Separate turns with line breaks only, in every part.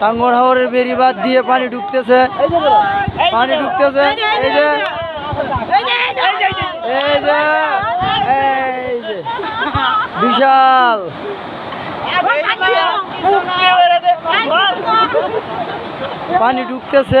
টাঙ্গর হাওরের বেরিবাদ দিয়ে পানি ঢুকতেছে। পানি ঢুকতেছে। এই যে এই যে। এই যে। বিশাল। পানি ঢুকতেছে।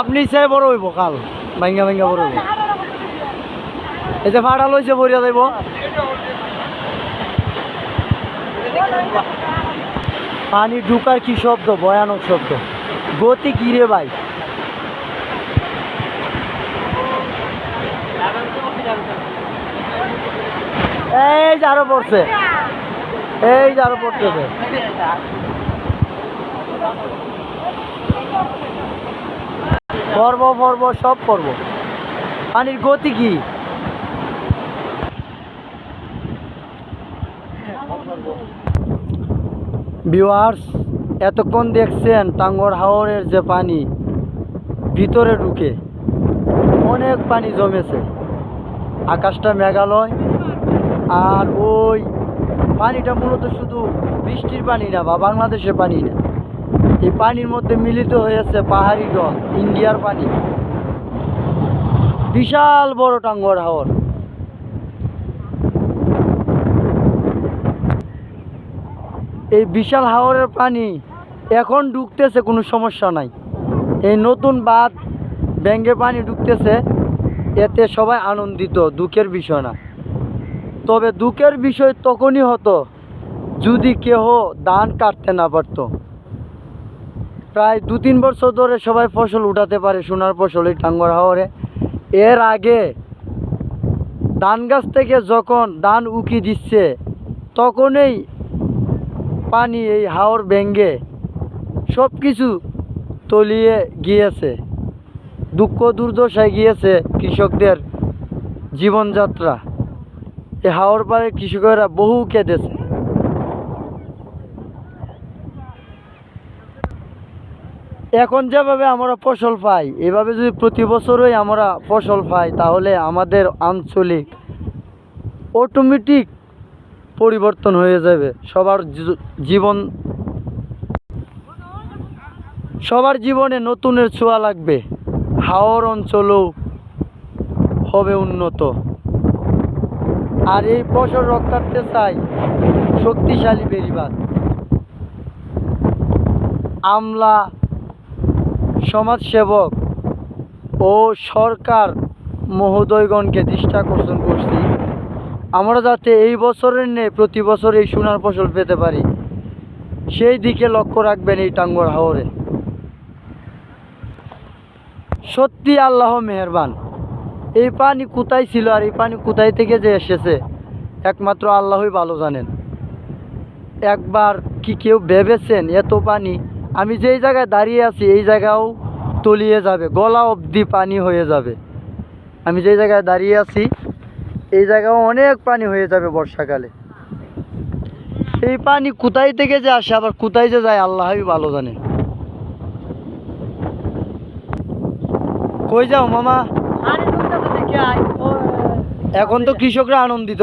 আপনি সে বড় হইব, কাল। ভাঙ্গা ভাঙ্গা বড় হইব। এই যে ভাড়া লইছে বরিয়া যাইব। পানি ঢুকার কি শব্দ? ভয়ানক শব্দ। গতি কি রে ভাই? এই যে আরও পড়ছে। এই যে আরও পড়তেছে পর্ব পর্ব, সব পর্ব। পানির গতি কি? ভিউয়ার্স এতক্ষণ দেখছেন টাঙ্গর হাওরের যে পানি, ভিতরে ঢুকে অনেক পানি জমেছে। আকাশটা মেঘালয়, আর ওই পানিটা মূলত শুধু বৃষ্টির পানি না, বা বাংলাদেশের পানি না। এই পানির মধ্যে মিলিত হয়েছে পাহাড়ি ডল, ইন্ডিয়ার পানি। বিশাল বড় টাঙ্গর হাওর। এই বিশাল হাওরের পানি এখন ঢুকতেছে কোনো সমস্যা নাই। এই নতুন বাঁধ ব্যাঙ্গে পানি ঢুকতেছে এতে সবাই আনন্দিত, দুঃখের বিষয় না। তবে দুঃখের বিষয় তখনই হতো যদি কেহ ধান কাটতে না পারতো। প্রায় দু তিন বছর ধরে সবাই ফসল উঠাতে পারে সোনার ফসল এই টাঙ্গর হাওরে। এর আগে ধান গাছ থেকে যখন ধান উকি দিচ্ছে, তখনই পানি এই হাওর ভেঙ্গে সব কিছু তলিয়ে গিয়েছে। দুঃখ দুর্দশায় গিয়েছে কৃষকদের জীবনযাত্রা। এই হাওর পাড়ের কৃষকেরা বহু কেঁদেছে। এখন যেভাবে আমরা ফসল পাই, এভাবে যদি প্রতি বছরই আমরা ফসল পাই, তাহলে আমাদের আঞ্চলিক অটোমেটিক পরিবর্তন হয়ে যাবে। সবার জীবন, সবার জীবনে নতুনের ছোঁয়া লাগবে। হাওর অঞ্চলও হবে উন্নত। আর এই ফসল রক্ষার্থে চাই শক্তিশালী বেরিবাদ আমলা সমাজসেবক ও সরকার মহোদয়গণকে দৃষ্টি আকর্ষণ করছি। আমরা যাতে এই বছরের নেই প্রতি বছর এই সোনার ফসল পেতে পারি। সেই দিকে লক্ষ্য রাখবেন এই টাঙ্গর হাওরে। সত্যি আল্লাহ মেহেরবান। এই পানি কোথায় ছিল আর এই পানি কোথায় থেকে যে এসেছে, একমাত্র আল্লাহই ভালো জানেন। একবার কি কেউ ভেবেছেন এত পানি আমি যেই জায়গায় দাঁড়িয়ে আছি এই জায়গাও তলিয়ে যাবে গলা অবধি পানি হয়ে যাবে। আমি যেই জায়গায় দাঁড়িয়ে আছি এই জায়গাও অনেক পানি হয়ে যাবে বর্ষাকালে। এই পানি কোথায় থেকে যে আসে আবার কোথায় যে যায় আল্লাহই ভালো জানে। কই যাও মামা? এখন তো কৃষকরা আনন্দিত।